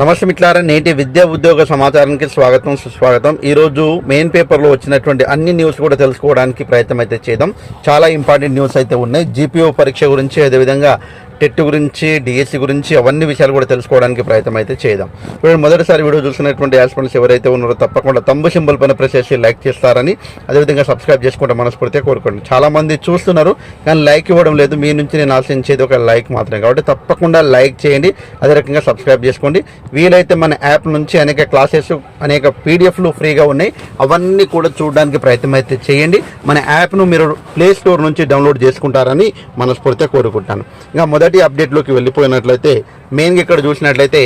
నమస్తే మిట్లారా నేటి విద్యా ఉద్యోగ సమాచారానికి స్వాగతం సుస్వాగతం. ఈ రోజు మెయిన్ పేపర్లో వచ్చినటువంటి అన్ని న్యూస్ కూడా తెలుసుకోవడానికి ప్రయత్నం అయితే చేద్దాం. చాలా ఇంపార్టెంట్ న్యూస్ అయితే ఉన్నాయి. జీపీఓ పరీక్ష గురించి అదేవిధంగా టెట్ గురించి డిఎస్సి గురించి అవన్నీ విషయాలు కూడా తెలుసుకోవడానికి ప్రయత్నం అయితే చేద్దాం. ఇప్పుడు మొదటిసారి వీడియో చూసినటువంటి యాస్పెంట్స్ ఎవరైతే ఉన్నారో తప్పకుండా తమ్ము సింబల్ పైన ప్రెస్ చేసి లైక్ చేస్తారని అదేవిధంగా సబ్స్క్రైబ్ చేసుకుంటే మనస్ఫూర్తిగా కోరుకోండి. చాలామంది చూస్తున్నారు కానీ లైక్ ఇవ్వడం లేదు. మీ నుంచి నేను ఆశించేది ఒక లైక్ మాత్రమే. కాబట్టి తప్పకుండా లైక్ చేయండి అదే రకంగా సబ్స్క్రైబ్ చేసుకోండి. వీలైతే మన యాప్ నుంచి అనేక క్లాసెస్ అనేక పీడిఎఫ్లు ఫ్రీగా ఉన్నాయి. అవన్నీ కూడా చూడడానికి ప్రయత్నం అయితే చేయండి. మన యాప్ను మీరు ప్లే స్టోర్ నుంచి డౌన్లోడ్ చేసుకుంటారని మనస్ఫూర్తిగా కోరుకుంటాను. ఇంకా మొదటి అప్డేట్లోకి వెళ్ళిపోయినట్లయితే మెయిన్గా ఇక్కడ చూసినట్లయితే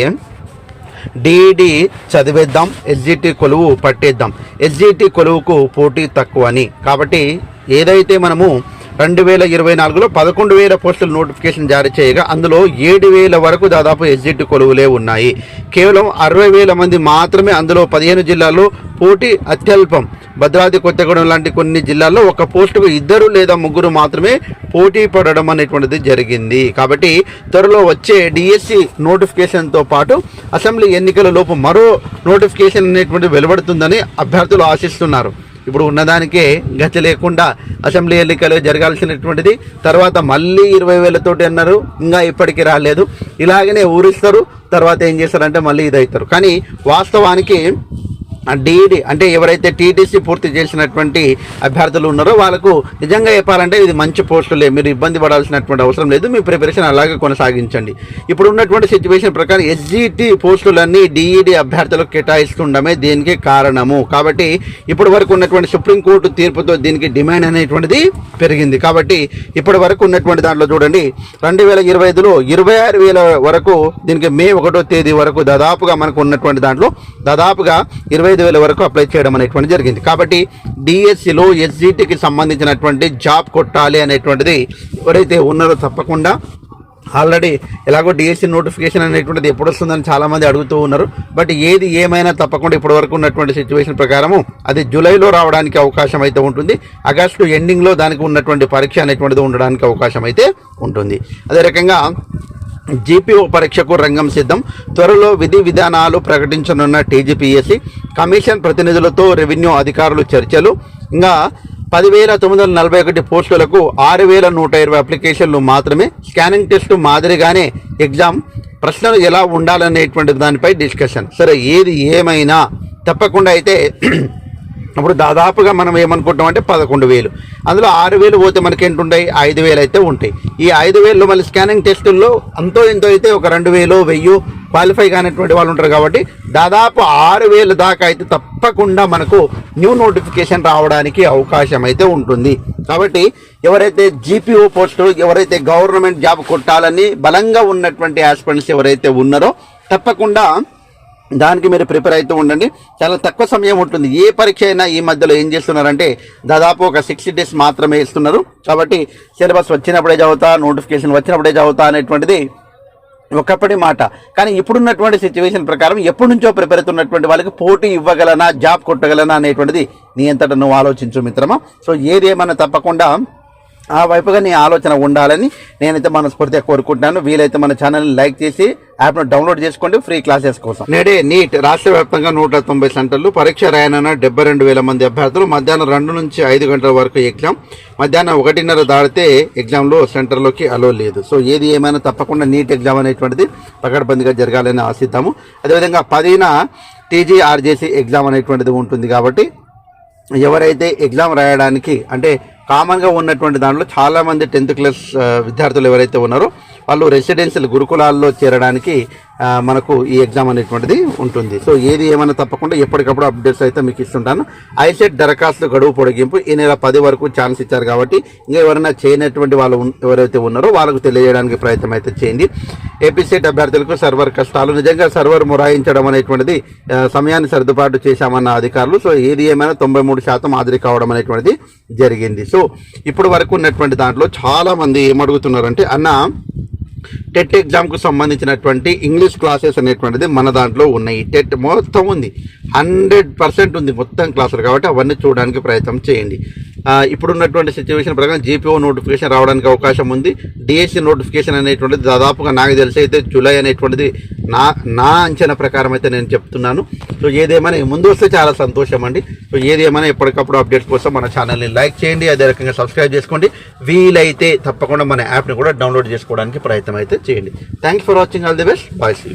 డిఈడి చదివేద్దాం ఎస్జిటి కొలువు పట్టేద్దాం. ఎస్జిటి కొలువుకు పోటీ తక్కువ అని కాబట్టి ఏదైతే మనము రెండు వేల ఇరవై నాలుగులో పదకొండు వేల పోస్టుల నోటిఫికేషన్ జారీ చేయగా అందులో ఏడు వేల వరకు దాదాపు ఎస్జిటి కొలువులే ఉన్నాయి. కేవలం అరవై వేల మంది మాత్రమే అందులో పదిహేను జిల్లాల్లో పోటీ అత్యల్పం. భద్రాద్రి కొత్తగూడెం లాంటి కొన్ని జిల్లాల్లో ఒక పోస్టుకు ఇద్దరు లేదా ముగ్గురు మాత్రమే పోటీ పడడం అనేటువంటిది జరిగింది. కాబట్టి త్వరలో వచ్చే డిఎస్సి నోటిఫికేషన్తో పాటు అసెంబ్లీ ఎన్నికల లోపు మరో నోటిఫికేషన్ అనేటువంటి వెలువడుతుందని అభ్యర్థులు ఆశిస్తున్నారు. ఇప్పుడు ఉన్నదానికే గతి లేకుండా అసెంబ్లీ ఎన్నికలు జరగాల్సినటువంటిది. తర్వాత మళ్ళీ ఇరవై వేలతోటి అన్నారు ఇంకా ఇప్పటికీ రాలేదు. ఇలాగనే ఊరిస్తారు తర్వాత ఏం చేస్తారంటే మళ్ళీ ఇది అవుతారు కానీ వాస్తవానికి డిఈడి అంటే ఎవరైతే టీటీసీ పూర్తి చేసినటువంటి అభ్యర్థులు ఉన్నారో వాళ్ళకు నిజంగా చెప్పాలంటే ఇది మంచి పోస్టులే. మీరు ఇబ్బంది పడాల్సినటువంటి అవసరం లేదు. మీ ప్రిపరేషన్ అలాగే కొనసాగించండి. ఇప్పుడు ఉన్నటువంటి సిచ్యువేషన్ ప్రకారం ఎస్జిటి పోస్టులన్నీ డిఈడి అభ్యర్థులకు కేటాయిస్తుండమే దీనికి కారణము. కాబట్టి ఇప్పటి వరకు ఉన్నటువంటి సుప్రీంకోర్టు తీర్పుతో దీనికి డిమాండ్ అనేటువంటిది పెరిగింది. కాబట్టి ఇప్పటి వరకు ఉన్నటువంటి దాంట్లో చూడండి రెండు వేల ఇరవై ఐదులో ఇరవై ఆరు వేల వరకు దీనికి మే ఒకటో తేదీ వరకు దాదాపుగా మనకు ఉన్నటువంటి దాంట్లో దాదాపుగా ఇరవై ఐదు వేల వరకు అప్లై చేయడం అనేటువంటి జరిగింది. కాబట్టి డిఎస్సిలో ఎస్జిటికి సంబంధించినటువంటి జాబ్ కొట్టాలి అనేటువంటిది ఎవరైతే ఉన్నారో తప్పకుండా ఆల్రెడీ ఎలాగో డిఎస్సి నోటిఫికేషన్ అనేటువంటిది ఎప్పుడు వస్తుందని చాలామంది అడుగుతూ ఉన్నారు. బట్ ఏది ఏమైనా తప్పకుండా ఇప్పటి వరకు ఉన్నటువంటి సిచ్యువేషన్ ప్రకారము అది జూలైలో రావడానికి అవకాశం అయితే ఉంటుంది. ఆగస్టు ఎండింగ్లో దానికి ఉన్నటువంటి పరీక్ష అనేటువంటిది ఉండడానికి అవకాశం అయితే ఉంటుంది. అదే రకంగా జీపీఓ పరీక్షకు రంగం సిద్ధం. త్వరలో విధి విధానాలు ప్రకటించనున్న టీజీపీఎస్సీ కమిషన్ ప్రతినిధులతో రెవెన్యూ అధికారులు చర్చలు. ఇంకా పదివేల తొమ్మిది వందల నలభై ఒకటి పోస్టులకు ఆరు వేల నూట ఇరవై అప్లికేషన్లు మాత్రమే. స్కానింగ్ టెస్టు మాదిరిగానే ఎగ్జామ్ ప్రశ్నలు ఎలా ఉండాలనేటువంటి దానిపై డిస్కషన్. సరే ఏది ఏమైనా తప్పకుండా అయితే అప్పుడు దాదాపుగా మనం ఏమనుకుంటాం అంటే పదకొండు వేలు. అందులో ఆరు వేలు పోతే మనకి ఏంటి ఉంటాయి ఐదు వేలు అయితే ఉంటాయి. ఈ ఐదు వేలు మళ్ళీ స్కానింగ్ టెస్టుల్లో అంతో ఎంతో అయితే ఒక రెండు వేలు వెయ్యి క్వాలిఫై కానటువంటి వాళ్ళు ఉంటారు కాబట్టి దాదాపు ఆరు వేలు దాకా అయితే తప్పకుండా మనకు న్యూ నోటిఫికేషన్ రావడానికి అవకాశం అయితే ఉంటుంది. కాబట్టి ఎవరైతే జీపీఓ పోస్టు ఎవరైతే గవర్నమెంట్ జాబ్ కొట్టాలని బలంగా ఉన్నటువంటి ఆస్పిరెంట్స్ ఎవరైతే ఉన్నారో తప్పకుండా దానికి మీరు ప్రిపేర్ అవుతూ ఉండండి. చాలా తక్కువ సమయం ఉంటుంది. ఏ పరీక్ష అయినా ఈ మధ్యలో ఏం చేస్తున్నారంటే దాదాపు ఒక సిక్స్టీ డేస్ మాత్రమే ఇస్తున్నారు. కాబట్టి సిలబస్ వచ్చినప్పుడే చదువుతా నోటిఫికేషన్ వచ్చినప్పుడే చదువుతా అనేటువంటిది ఒకప్పటి మాట. కానీ ఇప్పుడున్నటువంటి సిచ్యువేషన్ ప్రకారం ఎప్పటి నుంచో ప్రిపేర్ అవుతున్నటువంటి వాళ్ళకి పోటీ ఇవ్వగలనా జాబ్ కొట్టగలనా అనేటువంటిది నీ అంతటా నువ్వు ఆలోచించు మిత్రమా. సో ఏది ఏమన్నా తప్పకుండా ఆ వైపుగా నీ ఆలోచన ఉండాలని నేనైతే మనస్ఫూర్తిగా కోరుకుంటున్నాను. వీలైతే మన ఛానల్ని లైక్ చేసి యాప్ను డౌన్లోడ్ చేసుకోండి ఫ్రీ క్లాసెస్ కోసం. నేడే నీట్ రాష్ట్ర వ్యాప్తంగా నూట తొంభై సెంటర్లు పరీక్ష రాయనన్న డెబ్బై రెండు వేల మంది అభ్యర్థులు మధ్యాహ్నం రెండు నుంచి ఐదు గంటల వరకు ఎగ్జామ్ మధ్యాహ్నం ఒకటిన్నర దాటితే ఎగ్జామ్లో సెంటర్లోకి అలో లేదు. సో ఏది ఏమైనా తప్పకుండా నీట్ ఎగ్జామ్ అనేటువంటిది పకడ్బందీగా జరగాలని ఆశిద్దాము. అదేవిధంగా పదిన టీజీఆర్జేసీ ఎగ్జామ్ అనేటువంటిది ఉంటుంది కాబట్టి ఎవరైతే ఎగ్జామ్ రాయడానికి అంటే కామన్గా ఉన్నటువంటి దాంట్లో చాలామంది టెన్త్ క్లాస్ విద్యార్థులు ఎవరైతే ఉన్నారో వాళ్ళు రెసిడెన్షియల్ గురుకులాల్లో చేరడానికి మనకు ఈ ఎగ్జామ్ అనేటువంటిది ఉంటుంది. సో ఏది ఏమైనా తప్పకుండా ఎప్పటికప్పుడు అప్డేట్స్ అయితే మీకు ఇస్తుంటాను. ఐసెట్ దరఖాస్తు గడువు పొడిగింపు ఈ నెల పది వరకు ఛాన్స్ ఇచ్చారు కాబట్టి ఇంకా ఎవరైనా చేయనటువంటి వాళ్ళు ఎవరైతే ఉన్నారో వాళ్ళకు తెలియజేయడానికి ప్రయత్నం అయితే చేయండి. ఏపీసెట్ అభ్యర్థులకు సర్వర్ కష్టాలు నిజంగా సర్వర్ మొరాయించడం అనేటువంటిది సమయాన్ని సర్దుబాటు చేశామన్న అధికారులు సో ఏది ఏమైనా తొంభై మూడు శాతం హాజరు కావడం అనేటువంటిది జరిగింది. సో ఇప్పుడు వరకు ఉన్నటువంటి దాంట్లో చాలామంది ఏమడుగుతున్నారంటే అన్న టెట్ ఎగ్జామ్కు సంబంధించినటువంటి ఇంగ్లీష్ క్లాసెస్ అనేటువంటిది మన దాంట్లో ఉన్నాయి. టెట్ మొత్తం ఉంది. హండ్రెడ్ పర్సెంట్ ఉంది మొత్తం క్లాసులు కాబట్టి అవన్నీ చూడడానికి ప్రయత్నం చేయండి. ఇప్పుడున్నటువంటి సిచ్యువేషన్ ప్రకారం జీపీఓ నోటిఫికేషన్ రావడానికి అవకాశం ఉంది. డిఎస్సి నోటిఫికేషన్ అనేటువంటిది దాదాపుగా నాకు తెలిసి అయితే జూలై అనేటువంటిది నా నా అంచనా ప్రకారం అయితే నేను చెప్తున్నాను. సో ఏదేమైనా ముందు వస్తే చాలా సంతోషం అండి. సో ఏదేమైనా ఎప్పటికప్పుడు అప్డేట్స్ కోసం మన ఛానల్ని లైక్ చేయండి అదే రకంగా సబ్స్క్రైబ్ చేసుకోండి. వీలైతే తప్పకుండా మన యాప్ని కూడా డౌన్లోడ్ చేసుకోవడానికి ప్రయత్నం అయితే చేయండి. Thanks for watching all the best bye see